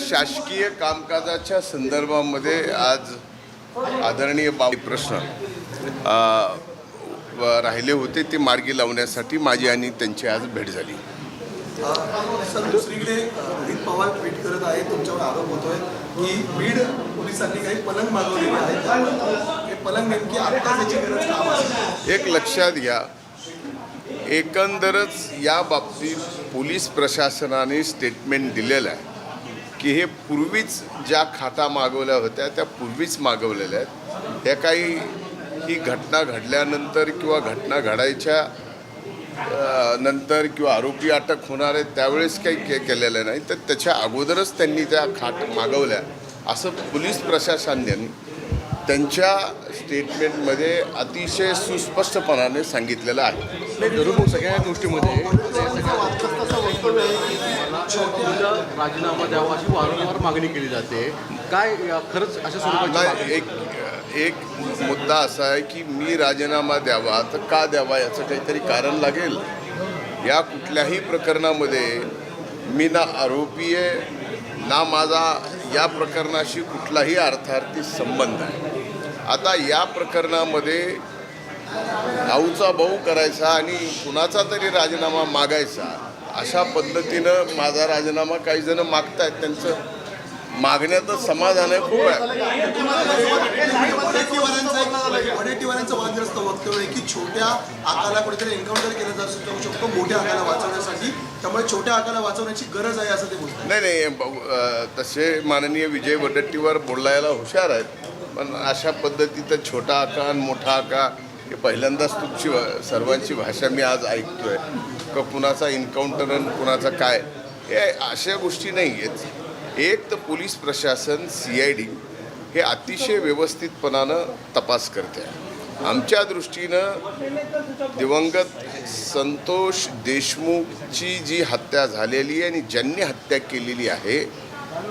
शासकीय कामकाजाच्या संदर्भामध्ये आज आदरणीय बाब प्रश्न राहिले होते ते मार्गी लावण्यासाठी माझी आणि त्यांची आज भेट झाली सर दुसरीकडे रोहित पवार ट्विट करत आहे तुमच्यावर आरोप होतोय की बीड पोलिसांनी काही पलंग मागवलेले आहेत हे पलंग नेमकी आत्ताच याची गरज? एक लक्षात घ्या एकंदरच या बाबतीत पोलीस प्रशासनाने स्टेटमेंट दिलेलं आहे की हे पूर्वीच ज्या खाता मागवल्या होत्या त्या पूर्वीच मागवलेल्या आहेत. ह्या काही ही घटना घडल्यानंतर किंवा घटना घडायच्या नंतर किंवा आरोपी अटक होणार आहे त्यावेळेस काही के केलेलं नाही. तर त्याच्या अगोदरच त्यांनी त्या खाट मागवल्या. असं पोलीस प्रशासनाने त्यांच्या स्टेटमेंटमध्ये अतिशय सुस्पष्टपणाने सांगितलेलं आहे. जरूर सगळ्या गोष्टीमध्ये राजीनामा द्यावा अशी वारंवार मागणी केली जाते. काय खरंच अशा मागणी? एक एक मुद्दा असा आहे की मी राजीनामा द्यावा तर का द्यावा याचं काहीतरी कारण लागेल? या कुठल्याही प्रकरणामध्ये मी ना आरोपी आहे ना माझा या प्रकरणाशी कुठलाही अर्थार्थी संबंध आहे. आता या प्रकरणामध्ये भाऊचा भाऊ करायचा आणि कुणाचा तरी राजीनामा मागायचा अशा पद्धतीनं माझा राजीनामा काही जण मागतायत. त्यांचं मागण्याचं समाधान आहे खूप आहे. वादग्रस्त वक्तव्य आहे की छोट्या आकाला कुठेतरी एन्काउंटर केलं जाऊ जाऊ शकतो मोठ्या आकाला वाचवण्यासाठी. त्यामुळे छोट्या आकाला वाचवण्याची गरज आहे असं ते बोलतात. नाही नाही तसे माननीय विजय वडट्टीवर बोलायला हुशार आहेत. पण अशा पद्धतीचं छोटा आका आणि मोठा आका हे पहिल्यांदाच तुमची सर्वांची भाषा मी आज ऐकतोय. का कुणाचा इन्काउंटर आणि कुणाचा काय? हे अशा गोष्टी नाही आहेत एक तर पोलीस प्रशासन सी आय डी हे अतिशय व्यवस्थितपणानं तपास करते. आहे आमच्या दृष्टीनं दिवंगत संतोष देशमुखची जी हत्या झालेली आहे आणि ज्यांनी हत्या केलेली आहे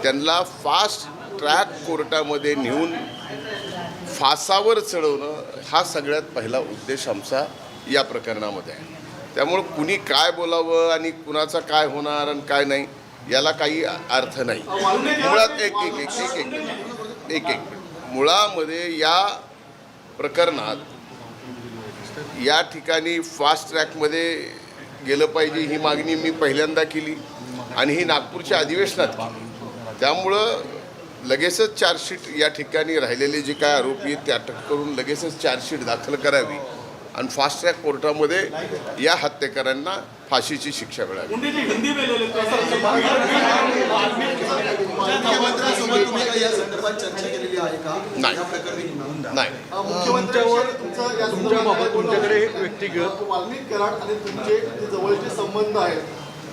त्यांना फास्ट ट्रॅक कोर्टामध्ये नेऊन फासावर चढवणं हा सगळ्यात पहिला उद्देश आमचा या प्रकरणामध्ये आहे. त्यामुळं कुणी काय बोलावं आणि कुणाचा काय होणार आणि काय नाही याला काही अर्थ नाही. मुळात एक एक एक एक एक एक एक. मुळामध्ये या प्रकरणात या ठिकाणी फास्ट ट्रॅकमध्ये गेलं पाहिजे ही मागणी मी पहिल्यांदा केली आणि ही नागपूरच्या अधिवेशनात केली. त्यामुळं लगेचच चार्जशीट या ठिकाणी राहिलेले जे काय आरोपी आहेत ते अटक करून लगेचच चार्जशीट दाखल करावी आणि फास्ट ट्रॅक कोर्टामध्ये या हत्येकरांना फाशीची शिक्षा मिळावी. मुख्यमंत्र्यांसोबत तुम्ही काही या संदर्भात चर्चा केलेली आहे का? नाही. तुमच्याबाबत तुमच्याकडे एक व्यक्तिगत वाल्मिक कराड आणि तुमचे जे जवळचे संबंध आहेत.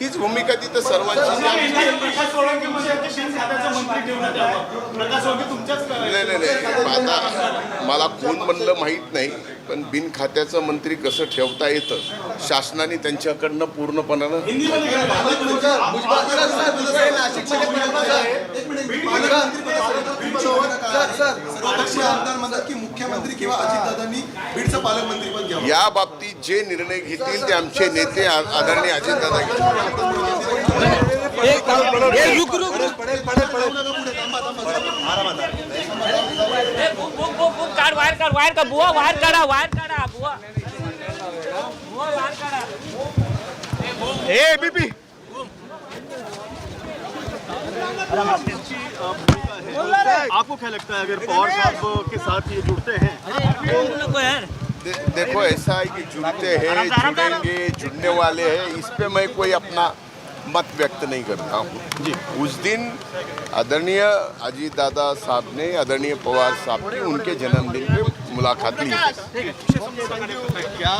हीच भूमिका तिथं सर्वांची नाही नाही नाही. आता मला कोण म्हणलं माहीत नाही पण बिन खात्याचं मंत्री कसं ठेवता येतं शासनाने त्यांच्याकडनं पूर्णपणानं नाशिकमध्ये आमदार म्हणतात की मुख्यमंत्री किंवा अजितदादांनी बीडचं पालकमंत्रीपद घ्यावं. या बाबतीत जे निर्णय घेतील ते आमचे नेते आदरणीय अजितदादा घेतील. बुक बुक बुक बुक काढ वायर काढ वायर काढ. बुवा वायर काढा वायर काढा बुवा. बुवा वायर काढा. आपको क्या लगता है अगर पवार साहब के साथ ये जुड़ते हैं? दे, देखो ऐसा है कि जुड़ते हैं जुड़ेंगे जुड़ने वाले हैं। इस पे मैं कोई अपना मत व्यक्त नहीं करता हूँ। जी। उस दिन आदरणीय अजीत दादा साहब ने आदरणीय पवार साहब की उनके जन्मदिन पे मुलाकात ली। क्या